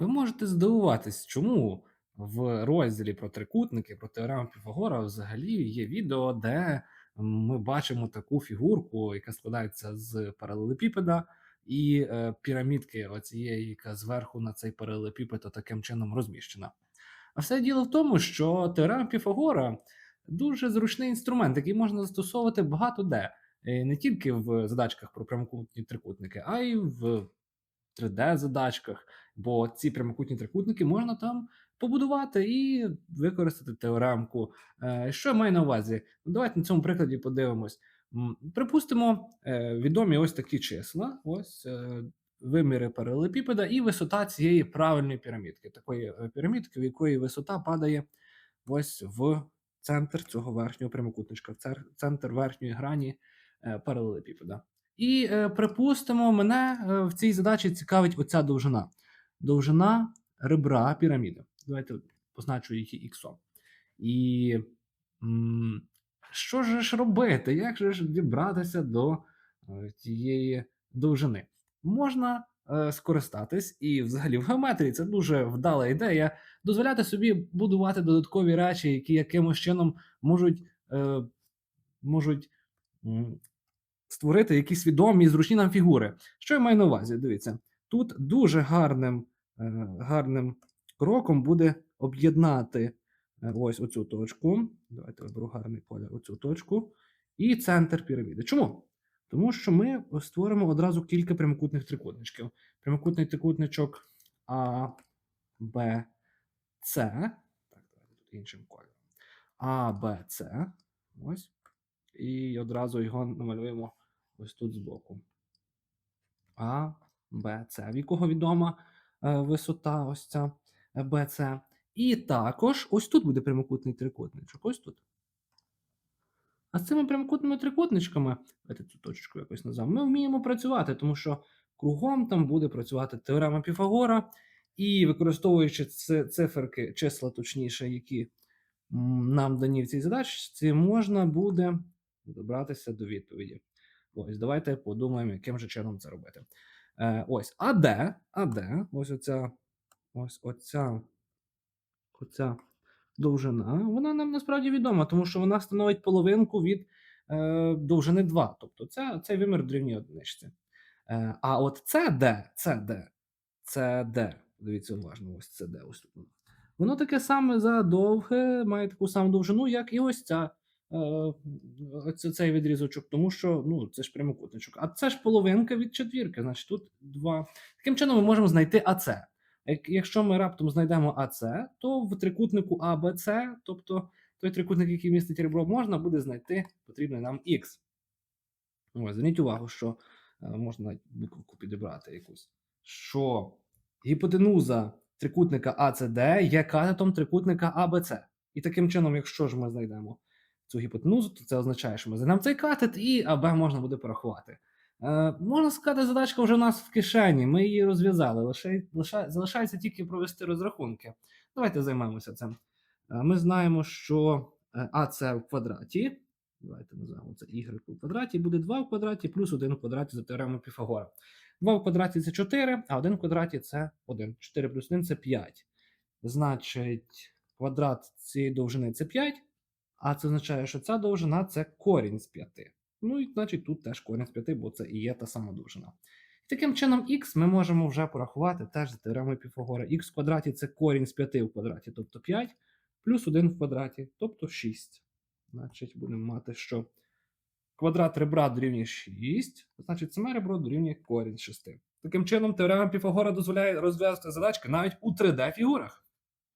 Ви можете здивуватись, чому в розділі про трикутники, про теорему Піфагора взагалі є відео, де ми бачимо таку фігурку, яка складається з паралелепіпеда і е, пірамідки, оцієї, яка зверху на цей паралелепіпед таким чином розміщена. А все діло в тому, що теорема Піфагора дуже зручний інструмент, який можна застосовувати багато де. Е, Не тільки в задачках про прямокутні трикутники, а й в 3D-задачках, бо ці прямокутні трикутники можна там побудувати і використати теоремку. Е, Що я маю на увазі? Ну, Давайте на цьому прикладі подивимось. Припустимо, е, відомі ось такі числа, ось е, виміри паралелепіпеда і висота цієї правильної пірамідки, такої пірамідки, в якої висота падає ось в центр цього верхнього прямокутничка, в центр верхньої грані паралелепіпеда. І е, припустимо, мене е, в цій задачі цікавить оця довжина. Довжина ребра піраміди. Давайте позначу її іксом. І м, що ж робити? Як же ж дібратися до е, тієї довжини? Можна е, скористатись, і взагалі в геометрії це дуже вдала ідея. Дозволяти собі будувати додаткові речі, які якимось чином можуть, е, можуть створити якісь відомі зручні нам фігури. Що я маю на увазі? Дивіться, тут дуже гарним, е, гарним кроком буде об'єднати е, ось оцю точку. Давайте виберу гарний колір, оцю точку, і центр піраміди. Чому? Тому що ми створимо одразу кілька прямокутних трикутничків. Прямокутний трикутничок А, Б, С. Так, давайте тут іншим кольором. А, Б, С. Ось. І одразу його намалюємо ось тут збоку. А, Б, С. В якого відома е, висота ось ця е, Б, С. І також ось тут буде прямокутний трикутничок. Ось тут. А з цими прямокутними трикутничками, давайте цю точку якось назвемо, ми вміємо працювати, тому що кругом там буде працювати теорема Піфагора, і використовуючи циферки, числа, точніше, які нам дані в цій задачці, можна буде добратися до відповіді. Ось, давайте подумаємо, яким же чином це робити. Е, ось, АД, АД, ось оця, ось оця, оця довжина, вона нам насправді відома, тому що вона становить половинку від е, довжини 2. Тобто це, цей вимір дорівнює одиничці. Е, а от CD, CD, CD, дивіться уважно, ось CD, ось тут. Воно таке саме задовге, має таку саму довжину, як і ось ця. Е, цей відрізочок, тому що ну, це ж прямокутничок. А це ж половинка від четвірки, значить тут два. Таким чином ми можемо знайти АЦ. Якщо ми раптом знайдемо АЦ, то в трикутнику АБЦ, тобто той трикутник, який містить ребро, можна буде знайти потрібний нам Х. Зверніть увагу, що е, можна навіть буковку підібрати якусь. Що гіпотенуза трикутника АЦД є катетом трикутника АБЦ. І таким чином, якщо ж ми знайдемо цю гіпотенузу, то це означає, що ми знайдемо цей катет, і АБ можна буде порахувати. Е, можна сказати, задачка вже у нас в кишені, ми її розв'язали. Лише, лише, залишається тільки провести розрахунки. Давайте займемося цим. Е, ми знаємо, що е, АЦ в квадраті. Давайте назвемо це y у квадраті, буде 2 в квадраті плюс 1 в квадраті за теоремою Піфагора. 2 в квадраті це 4, а 1 в квадраті це 1. 4 плюс 1 це 5. Значить, квадрат цієї довжини це 5, а це означає, що ця довжина це корінь з 5. Ну і значить тут теж корінь з 5, бо це і є та сама довжина. І таким чином х ми можемо вже порахувати теж за теоремою Піфагора. х в квадраті це корінь з 5 в квадраті, тобто 5, плюс 1 в квадраті, тобто 6. Значить, будемо мати, що квадрат ребра дорівнює 6, значить саме ребро дорівнює корінь з 6. Таким чином, теорема Піфагора дозволяє розв'язати задачки навіть у 3D-фігурах.